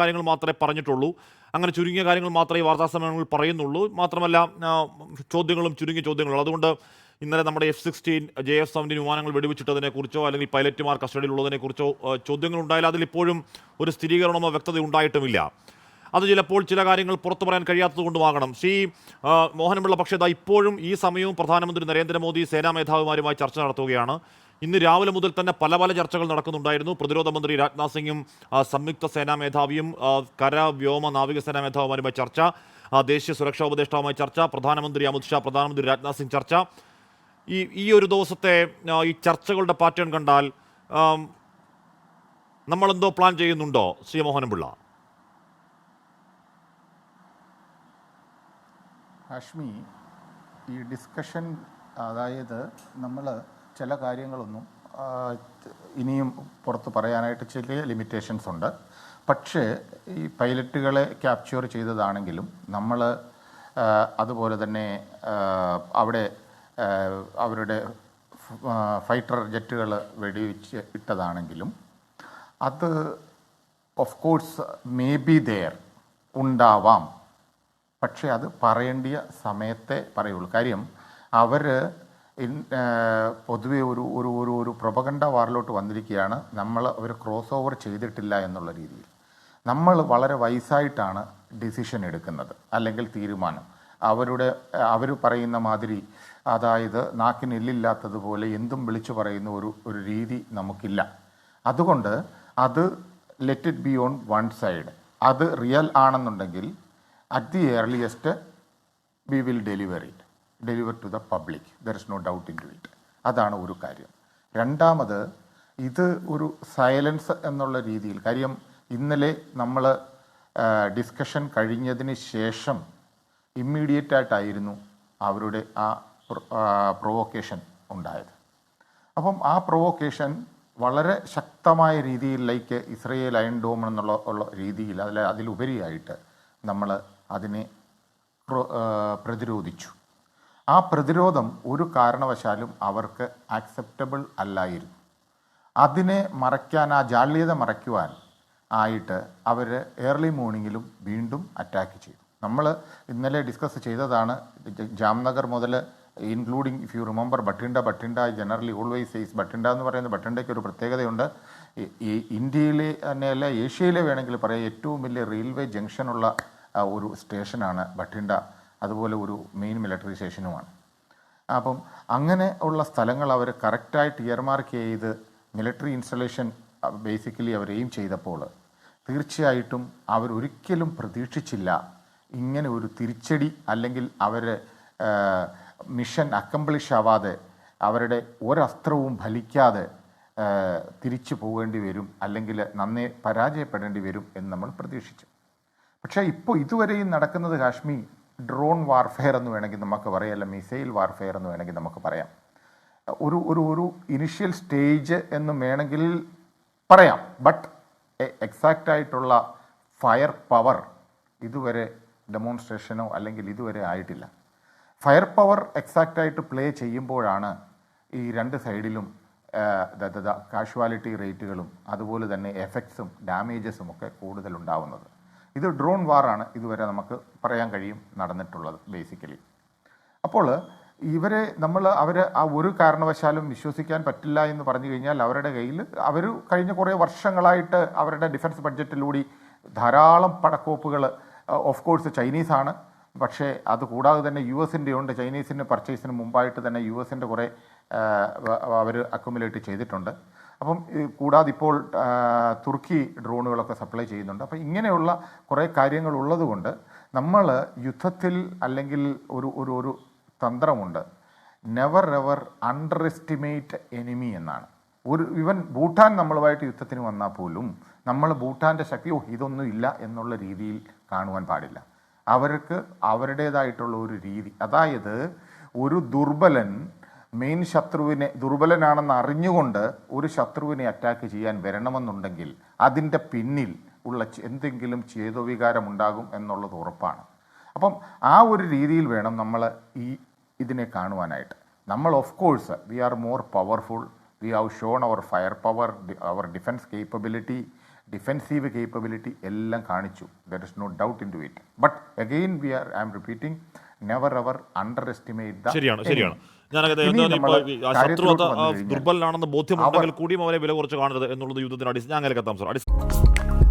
കാര്യങ്ങൾ മാത്രമേ പറഞ്ഞിട്ടുള്ളൂ. അങ്ങനെ ചുരുങ്ങിയ കാര്യങ്ങൾ മാത്രമേ വാർത്താ സമ്മേളനങ്ങളിൽ പറയുന്നുള്ളൂ. മാത്രമല്ല ചോദ്യങ്ങളും ചുരുങ്ങിയ ചോദ്യങ്ങളും അതുകൊണ്ട് ഇന്നലെ നമ്മുടെ F sixteen J F seventeen വിമാനങ്ങൾ വെടിവെച്ചിട്ടതിനെക്കുറിച്ചോ അല്ലെങ്കിൽ പൈലറ്റുമാർ കസ്റ്റഡിയിലുള്ളതിനെക്കുറിച്ചോ ചോദ്യങ്ങൾ ഉണ്ടായാലും അതിലിപ്പോഴും ഒരു സ്ഥിരീകരണമോ വ്യക്തത ഉണ്ടായിട്ടുമില്ല. അത് ചിലപ്പോൾ ചില കാര്യങ്ങൾ പുറത്തു പറയാൻ കഴിയാത്തതുകൊണ്ടുമാകണം ശ്രീ മോഹനമുള്ള പക്ഷേ ഇപ്പോഴും ഈ സമയവും പ്രധാനമന്ത്രി നരേന്ദ്രമോദി സേനാ മേധാവിമാരുമായി ചർച്ച നടത്തുകയാണ്. ഇന്ന് രാവിലെ മുതൽ തന്നെ പല പല ചർച്ചകൾ നടക്കുന്നുണ്ടായിരുന്നു. പ്രതിരോധ മന്ത്രി രാജ്നാഥ് സിംഗും സംയുക്ത സേനാ മേധാവിയും കര വ്യോമ നാവികസേനാ മേധാവിമാരുമായി ചർച്ച ദേശീയ സുരക്ഷാ ഉപദേഷ്ടാവുമായി ചർച്ച പ്രധാനമന്ത്രി അമിത്ഷാ പ്രധാനമന്ത്രി രാജ്നാഥ് സിംഗ് ചർച്ച. ഈ ഈ ഒരു ദിവസത്തെ ഈ ചർച്ചകളുടെ പാറ്റേൺ കണ്ടാൽ നമ്മളെന്തോ പ്ലാൻ ചെയ്യുന്നുണ്ടോ ശ്രീ മോഹനപിള്ള? ഹാഷ്മി ഈ ഡിസ്കഷൻ അതായത് നമ്മൾ ചില കാര്യങ്ങളൊന്നും ഇനിയും പുറത്ത് പറയാനായിട്ട് ചില ലിമിറ്റേഷൻസ് ഉണ്ട്. പക്ഷേ ഈ പൈലറ്റുകളെ ക്യാപ്ചർ ചെയ്തതാണെങ്കിലും നമ്മൾ അതുപോലെ തന്നെ അവിടെ അവരുടെ ഫൈറ്റർ ജെറ്റുകൾ വെടിവെച്ച് ഇട്ടതാണെങ്കിലും അത് of course may be there ഉണ്ടാവാം. പക്ഷേ അത് പറയേണ്ടിയ സമയത്തെ പറയുള്ളൂ. കാര്യം അവർ പൊതുവെ ഒരു ഒരു ഒരു ഒരു പ്രൊപഗണ്ട വാറിലോട്ട് വന്നിരിക്കുകയാണ്. നമ്മൾ അവർ ക്രോസ് ഓവർ ചെയ്തിട്ടില്ല എന്നുള്ള രീതിയിൽ. നമ്മൾ വളരെ വയസ്സായിട്ടാണ് ഡിസിഷൻ എടുക്കുന്നത് അല്ലെങ്കിൽ തീരുമാനം. അവരുടെ അവർ പറയുന്ന മാതിരി അതായത് നാക്കിന് എല്ലില്ലാത്തതുപോലെ എന്തും വിളിച്ചു പറയുന്ന ഒരു ഒരു രീതി നമുക്കില്ല. അതുകൊണ്ട് അത് let it be on one side അത് റിയൽ ആണെന്നുണ്ടെങ്കിൽ at the earliest we will deliver it deliver to the public there is no doubt in to it അതാണ് ഒരു കാര്യം. രണ്ടാമത് ഇത് ഒരു സൈലൻസ് എന്നുള്ള രീതിയിൽ കാര്യം ഇന്നലെ നമ്മൾ ഡിസ്കഷൻ കഴിഞ്ഞതിന് ശേഷം ഇമ്മീഡിയറ്റ് ആയിട്ടായിരുന്നു അവരുടെ ആ പ്രൊവോക്കേഷൻ ഉണ്ടായത്. അപ്പം ആ പ്രൊവോക്കേഷൻ വളരെ ശക്തമായ രീതിയിൽ ലൈക്ക് ഇസ്രയേൽ അയൺ ഡോം എന്നുള്ള ഉള്ള രീതിയിൽ അതിൽ അതിലുപരിയായിട്ട് നമ്മൾ അതിനെ പ്രതിരോധിച്ചു. ആ പ്രതിരോധം ഒരു കാരണവശാലും അവർക്ക് ആക്സെപ്റ്റബിൾ അല്ലായിരുന്നു. അതിനെ മറയ്ക്കാൻ ആ ജാള്യത മറയ്ക്കുവാൻ ആയിട്ട് അവർ ഏർലി മോർണിംഗിലും വീണ്ടും അറ്റാക്ക് ചെയ്തു. നമ്മൾ ഇന്നലെ ഡിസ്കസ് ചെയ്തതാണ് ജാംനഗർ മുതൽ including if you remember Bathinda Bathinda generally always says Bathinda എന്ന് പറയുന്നത് ബട്ടിണ്ടയ്ക്ക് ഒരു പ്രത്യേകതയുണ്ട്. ഈ- ഇന്ത്യയിലെ തന്നെയല്ല ഏഷ്യയിലെ വേണമെങ്കിൽ പറയാം ഏറ്റവും വലിയ റെയിൽവേ ജംഗ്ഷനുള്ള ഒരു സ്റ്റേഷനാണ് ബട്ടിണ്ട അതുപോലെ ഒരു മെയിൻ മിലിറ്ററി സ്റ്റേഷനുമാണ് അപ്പം അങ്ങനെ ഉള്ള സ്ഥലങ്ങൾ അവർ കറക്റ്റായിട്ട് ഇയർമാർക്ക് ചെയ്ത് മിലിറ്ററി ഇൻസ്റ്റലേഷൻ ബേസിക്കലി അവർ എയിം ചെയ്തപ്പോൾ തീർച്ചയായിട്ടും അവരൊരിക്കലും പ്രതീക്ഷിച്ചില്ല ഇങ്ങനെ ഒരു തിരിച്ചടി അല്ലെങ്കിൽ അവർ മിഷൻ അക്കംപ്ലിഷ് ആവാതെ അവരുടെ ഒരസ്ത്രവും ഫലിക്കാതെ തിരിച്ചു പോകേണ്ടി വരും അല്ലെങ്കിൽ നന്നേ പരാജയപ്പെടേണ്ടി വരും എന്ന് നമ്മൾ പ്രതീക്ഷിച്ചു. പക്ഷേ ഇപ്പോൾ ഇതുവരെയും നടക്കുന്നത് കാശ്മീർ ഡ്രോൺ വാർഫെയർ എന്ന് വേണമെങ്കിൽ നമുക്ക് പറയാം അല്ല മിസൈൽ വാർഫെയർ എന്ന് വേണമെങ്കിൽ നമുക്ക് പറയാം. ഒരു ഒരു ഒരു ഇനിഷ്യൽ സ്റ്റേജ് എന്ന് വേണമെങ്കിൽ പറയാം. ബട്ട് എക്സാക്റ്റ് ആയിട്ടുള്ള ഫയർ പവർ ഇതുവരെ ഡെമോൺസ്ട്രേഷനോ അല്ലെങ്കിൽ ഇതുവരെ ആയിട്ടില്ല. ഫയർ പവർ എക്സാക്റ്റ് ആയിട്ട് പ്ലേ ചെയ്യുമ്പോഴാണ് ഈ രണ്ട് സൈഡിലും കാഷ്വാലിറ്റി റേറ്റുകളും അതുപോലെ തന്നെ എഫക്ട്സും ഡാമേജസും ഒക്കെ കൂടുതൽ ഉണ്ടാവുന്നത് ഇത് ഡ്രോൺ വാറാണ് ഇതുവരെ നമുക്ക് പറയാൻ കഴിയും നടന്നിട്ടുള്ളത് ബേസിക്കലി അപ്പോൾ ഇവരെ നമ്മൾ അവർ ആ ഒരു കാരണവശാലും വിശ്വസിക്കാൻ പറ്റില്ല എന്ന് പറഞ്ഞു കഴിഞ്ഞാൽ അവരുടെ കയ്യിൽ അവർ കഴിഞ്ഞ കുറേ വർഷങ്ങളായിട്ട് അവരുടെ ഡിഫൻസ് ബഡ്ജറ്റിലൂടെ ധാരാളം പടക്കോപ്പുകൾ ഓഫ് കോഴ്സ് ചൈനീസാണ്. പക്ഷേ അതുകൂടാതെ തന്നെ യു എസിന്റെ ഉണ്ട് ചൈനീസിന്റെ പർച്ചേസിന് മുമ്പായിട്ട് തന്നെ യു എസിന്റെ കുറേ അവർ അക്കുമുലേറ്റ് ചെയ്തിട്ടുണ്ട്. അപ്പം കൂടാതെ ഇപ്പോൾ തുർക്കി ഡ്രോണുകളൊക്കെ സപ്ലൈ ചെയ്യുന്നുണ്ട്. അപ്പം ഇങ്ങനെയുള്ള കുറേ കാര്യങ്ങൾ ഉള്ളതുകൊണ്ട് നമ്മൾ യുദ്ധത്തിൽ അല്ലെങ്കിൽ ഒരു ഒരു ഒരു തന്ത്രമുണ്ട്. Never ever underestimate enemy എന്നാണ്. ഒരു ഇവൻ ഭൂട്ടാൻ നമ്മളുമായിട്ട് യുദ്ധത്തിന് വന്നാൽ പോലും നമ്മൾ ഭൂട്ടാന്റെ ശക്തി ഓ ഇതൊന്നും ഇല്ല എന്നുള്ള രീതിയിൽ കാണുവാൻ പാടില്ല. അവർക്ക് അവരുടേതായിട്ടുള്ള ഒരു രീതി. അതായത് ഒരു ദുർബലൻ മെയിൻ ശത്രുവിനെ ദുർബലനാണെന്ന് അറിഞ്ഞുകൊണ്ട് ഒരു ശത്രുവിനെ അറ്റാക്ക് ചെയ്യാൻ വരണമെന്നുണ്ടെങ്കിൽ അതിന്റെ പിന്നിൽ ഉള്ള എന്തെങ്കിലും ചേതോവികാരം ഉണ്ടാകും എന്നുള്ളത് ഉറപ്പാണ്. അപ്പം ആ ഒരു രീതിയിൽ വേണം നമ്മൾ ഈ ഇതിനെ കാണുവാനായിട്ട്. നമ്മൾ of course we are more powerful we have shown our fire power our defence capability defensive capability എല്ലാം കാണിച്ചു. There is no doubt in to it but again we are I'm repeating never ever underestimate the ശരിയാണ്. ശരിയാണ് ഇനി എന്താണ് ഇപ്പോൾ ഈ ശത്രു കാര്യത്തിലോട്ട് അത് വന്നു കഴിഞ്ഞാൽ ദുർബലനാണെന്ന് ബോധ്യമുണ്ടെങ്കിൽ കൂടിയും അവരെ വില കുറച്ച് കാണരുത് എന്നുള്ളത് യുദ്ധത്തിന് അടിസ്ഥാന. ഞാൻ അങ്ങനെ എത്താം സാർ അടിസ്ഥാന